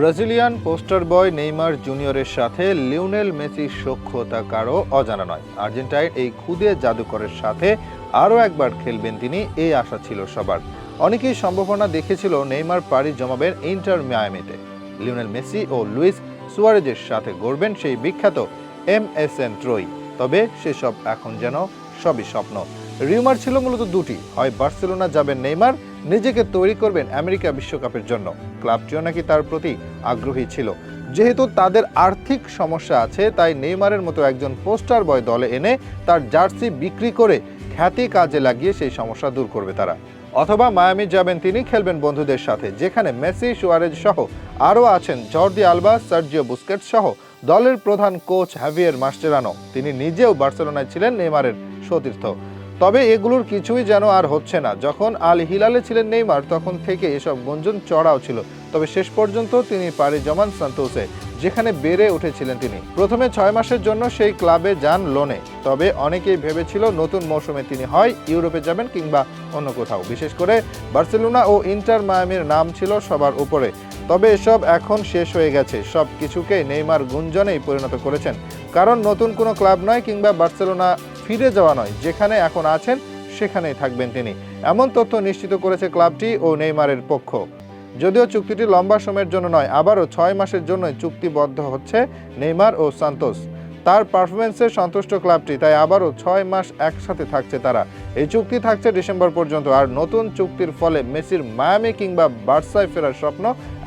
Brazilian poster বয় Neymar জুনিয়রের সাথে Lionel মেসির সখ্যতা কারও অজানা নয়। আর্জেন্টাইন এই খুদে জাদুকরের সাথে আরও একবার খেলবেন তিনি, এই আশা ছিল সবার। অনেকেই সম্ভাবনা দেখেছিল নেইমার পাড়ি জমাবেন ইন্টার মিয়ামিতে। লিওনেল মেসি ও লুইস সুয়ারেজের সাথে গড়বেন সেই বিখ্যাত এম এস এন ট্রই তবে সেসব এখন যেন সবই স্বপ্ন। রিউমার ছিল মূলত দুটি। হয় বার্সেলোনা যাবেন নেইমার, নিজেকে তৈরি করবেন আমেরিকা বিশ্বকাপের জন্য। ক্লাবটিও নাকি তার প্রতি আগ্রহী ছিল। যেহেতু তাদের আর্থিক সমস্যা আছে, তাই নেইমারের মতো একজন পোস্টার বয় দলে এনে তার জার্সি বিক্রি করে খ্যাতি কাজে লাগিয়ে সেই সমস্যা দূর করবে তারা। অথবা মায়ামি যাবেন তিনি, খেলবেন বন্ধুদের সাথে, যেখানে মেসি, সুয়ারেজ সহ আরও আছেন জর্দি আলবা, সার্জিও বুস্কেট সহ দলের প্রধান কোচ হ্যাভিয়ার মাস্টেরানো। তিনি নিজেও বার্সেলোনায় ছিলেন নেইমারের সতীর্থ। তবে এগুলোর কিছুই যেন আর হচ্ছে না। যখন আল হিলালে ছিলেন নেইমার, তখন থেকে এসব গুঞ্জন চড়াও ছিল। তবে শেষ পর্যন্ত তিনি পাড়ি জমান সান্তোসে, যেখানে বেড়ে উঠেছিলেন তিনি। প্রথমে ছয় মাসের জন্য সেই ক্লাবে যান লোনে। তবে অনেকেই ভেবেছিল নতুন মৌসুমে তিনি হয় ইউরোপে যাবেন কিংবা অন্য কোথাও। বিশেষ করে বার্সেলোনা ও ইন্টার মায়ামির নাম ছিল সবার উপরে। তবে এসব এখন শেষ হয়ে গেছে। সব কিছুকেই নেইমার গুঞ্জনেই পরিণত করেছেন। কারণ নতুন কোনো ক্লাব নয় কিংবা বার্সেলোনা ফিরে যাওয়া নয়। যেখানে এখন আছেন, সেখানেই থাকবেন তিনি। এমন তথ্য নিশ্চিত করেছে ক্লাবটি ও নেইমারের পক্ষ। যদিও চুক্তিটি লম্বা সময়ের জন্য নয়, আবারও ছয় মাসের জন্য চুক্তিবদ্ধ হচ্ছে নেইমার ও সান্তোস। তার পারফরমেন্সে সন্তুষ্ট ক্লাবটি তাই আবারও ছয় মাস একসাথে থাকছে তারা। এই চুক্তি থাকছে ডিসেম্বর পর্যন্ত, আর নতুন চুক্তির ফলে মেসির মায়ামি কিংবা বার্সায় ফেরার স্বপ্ন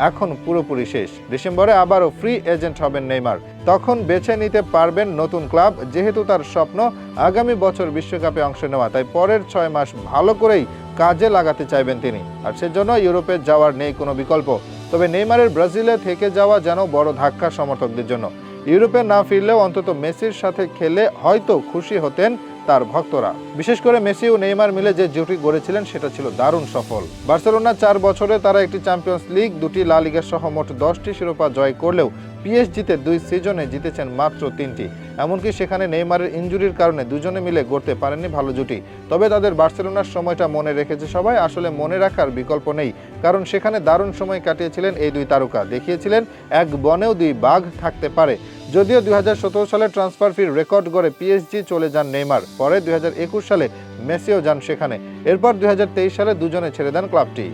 এখন পুরোপুরি শেষ। ডিসেম্বরে আবারও ফ্রি এজেন্ট হবেন নেইমার। তখন বেছে নিতে পারবেন নতুন ক্লাব যেহেতু তার স্বপ্ন আগামী বছর বিশ্বকাপে অংশ নেওয়া, তাই পরের ছয় মাস ভালো করেই কাজে লাগাতে চাইবেন তিনি। আর সেজন্য ইউরোপে যাওয়ার নেই কোনো বিকল্প। তবে নেইমারের ব্রাজিলে থেকে যাওয়া যেন বড় ধাক্কা সমর্থকদের জন্য। ইউরোপে না ফিরলেও অন্তত মেসির সাথে খেলে হয়তো খুশি হতেন তার ভক্তরা। বিশেষ করে মেসি ও নেইমার মিলে যে জুটি গড়েছিলেন, সেটা ছিল দারুণ সফল। বার্সেলোনা চার বছরে তারা একটি চ্যাম্পিয়ন্স লিগ, দুটি লা লিগের সহ মোট দশটি শিরোপা জয় করলেও পিএসজিতে দুই সিজনে জিতেছেন মাত্র তিনটি। এমনকি সেখানে নেইমারের ইঞ্জুরির কারণে দুজনে মিলে গড়তে পারেননি ভালো জুটি। তবে তাদের বার্সেলোনার সময়টা মনে রেখেছে সবাই, আসলে মনে রাখার বিকল্প নেই। কারণ সেখানে দারুণ সময় কাটিয়েছিলেন এই দুই তারকা। দেখিয়েছিলেন এক বনেও দুই বাঘ থাকতে পারে। যদিও দুই হাজার সতেরো সালে ট্রান্সফার ফির রেকর্ড গড়ে পিএসজি চলে যান নেইমার। পরে দুই হাজার একুশ সালে মেসিও যান সেখানে। এরপর দুই হাজার তেইশ সালে দুজনে ছেড়ে দেন ক্লাবটি।